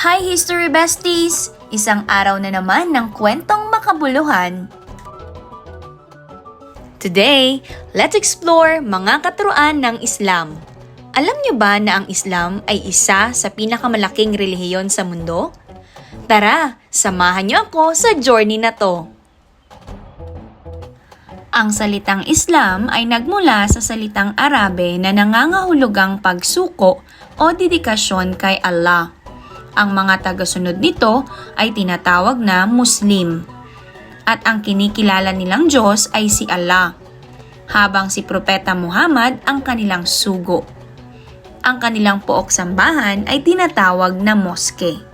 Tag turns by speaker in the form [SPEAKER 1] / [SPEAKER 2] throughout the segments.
[SPEAKER 1] Hi History Besties! Isang araw na naman ng kwentong makabuluhan. Today, let's explore mga katuruan ng Islam. Alam niyo ba na ang Islam ay isa sa pinakamalaking relihiyon sa mundo? Tara, samahan niyo ako sa journey na to. Ang salitang Islam ay nagmula sa salitang Arabe na nangangahulugang pagsuko o dedikasyon kay Allah. Ang mga tagasunod nito ay tinatawag na Muslim. At ang kinikilala nilang Diyos ay si Allah, habang si Propeta Muhammad ang kanilang sugo. Ang kanilang pook sambahan ay tinatawag na moske.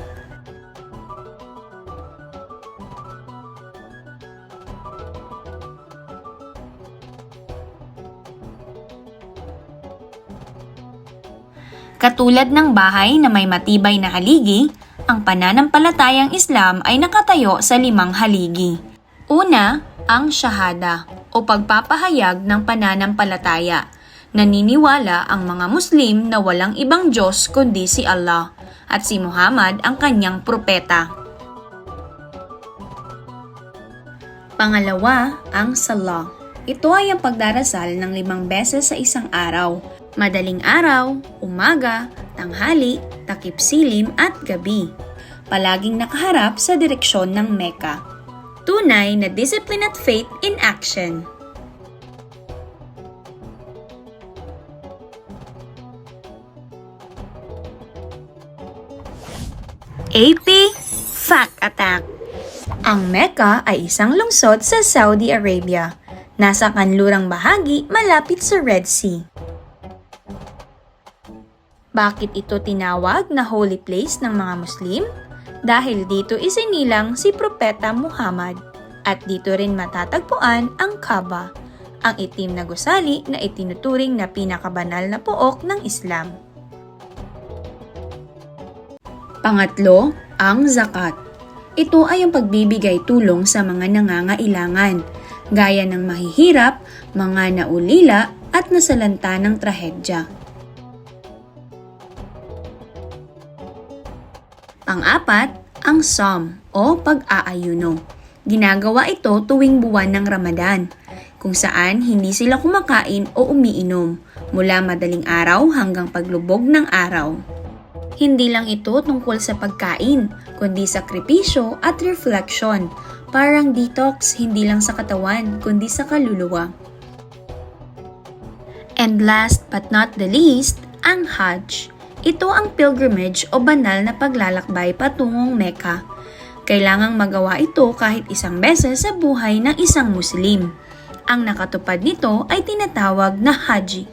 [SPEAKER 1] Katulad ng bahay na may matibay na haligi, ang pananampalatayang Islam ay nakatayo sa limang haligi. Una, ang shahada o pagpapahayag ng pananampalataya. Naniniwala ang mga Muslim na walang ibang Diyos kundi si Allah at si Muhammad ang kanyang propeta. Pangalawa, ang salah. Ito ay ang pagdarasal ng limang beses sa isang araw. Madaling araw, umaga, tanghali, takip silim at gabi. Palaging nakaharap sa direksyon ng Mecca. Tunay na discipline at faith in action. AP Fact Attack Ang Mecca ay isang lungsod sa Saudi Arabia. Nasa kanlurang bahagi malapit sa Red Sea. Bakit ito tinawag na holy place ng mga Muslim? Dahil dito isinilang si Propeta Muhammad at dito rin matatagpuan ang Kaaba, ang itim na gusali na itinuturing na pinakabanal na pook ng Islam. Pangatlo, ang zakat. Ito ay ang pagbibigay tulong sa mga nangangailangan, gaya ng mahihirap, mga naulila at nasalanta ng trahedya. Pang-apat, ang Psalm o pag-aayuno. Ginagawa ito tuwing buwan ng Ramadan, kung saan hindi sila kumakain o umiinom mula madaling araw hanggang paglubog ng araw. Hindi lang ito tungkol sa pagkain, kundi sakripisyo at reflection. Parang detox hindi lang sa katawan, kundi sa kaluluwa. And last but not the least, ang Hajj. Ito ang pilgrimage o banal na paglalakbay patungong Mecca. Kailangang magawa ito kahit isang beses sa buhay ng isang Muslim. Ang nakatupad nito ay tinatawag na Haji.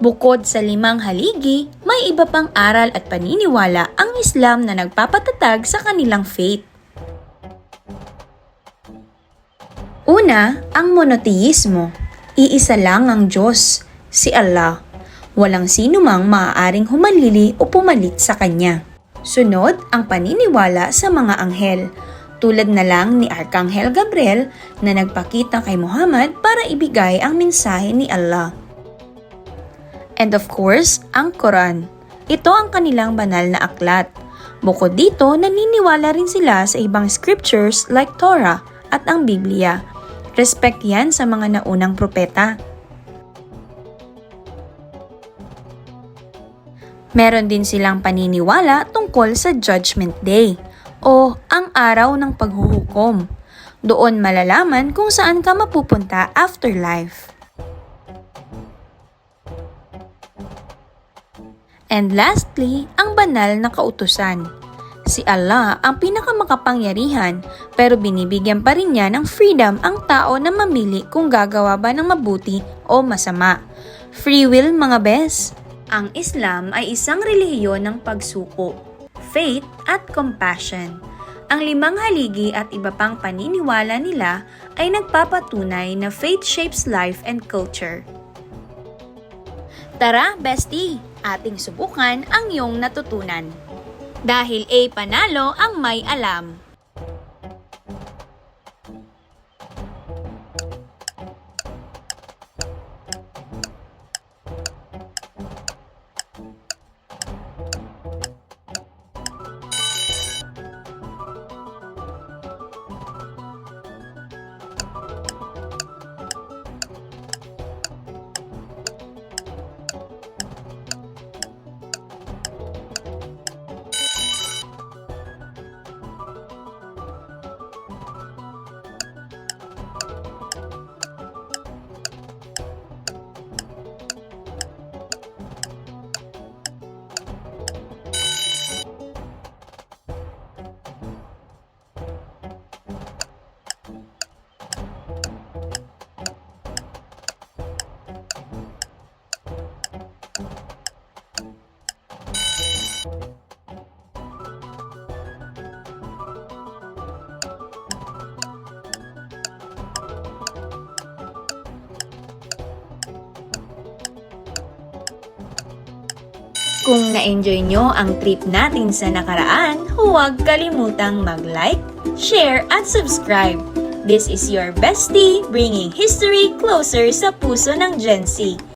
[SPEAKER 1] Bukod sa limang haligi, may iba pang aral at paniniwala ang Islam na nagpapatatag sa kanilang faith. Una, ang monoteismo. Iisa lang ang Diyos, si Allah. Walang sino mang maaaring humalili o pumalit sa Kanya. Sunod, ang paniniwala sa mga anghel. Tulad na lang ni Arkanghel Gabriel na nagpakita kay Muhammad para ibigay ang mensahe ni Allah. And of course, ang Quran. Ito ang kanilang banal na aklat. Bukod dito, naniniwala rin sila sa ibang scriptures like Torah at ang Biblia. Respect yan sa mga naunang propeta. Meron din silang paniniwala tungkol sa Judgment Day o ang araw ng paghuhukom. Doon malalaman kung saan ka mapupunta afterlife. And lastly, ang banal na kautusan. Si Allah ang pinakamakapangyarihan pero binibigyan pa rin niya ng freedom ang tao na mamili kung gagawa ba ng mabuti o masama. Free will mga bes! Ang Islam ay isang relihiyon ng pagsuko, faith at compassion. Ang limang haligi at iba pang paniniwala nila ay nagpapatunay na faith shapes life and culture. Tara, bestie! Ating subukan ang iyong natutunan. Dahil A panalo ang may alam. Kung na-enjoy nyo ang trip natin sa nakaraan, huwag kalimutang mag-like, share at subscribe. This is your bestie bringing history closer sa puso ng Gen Z.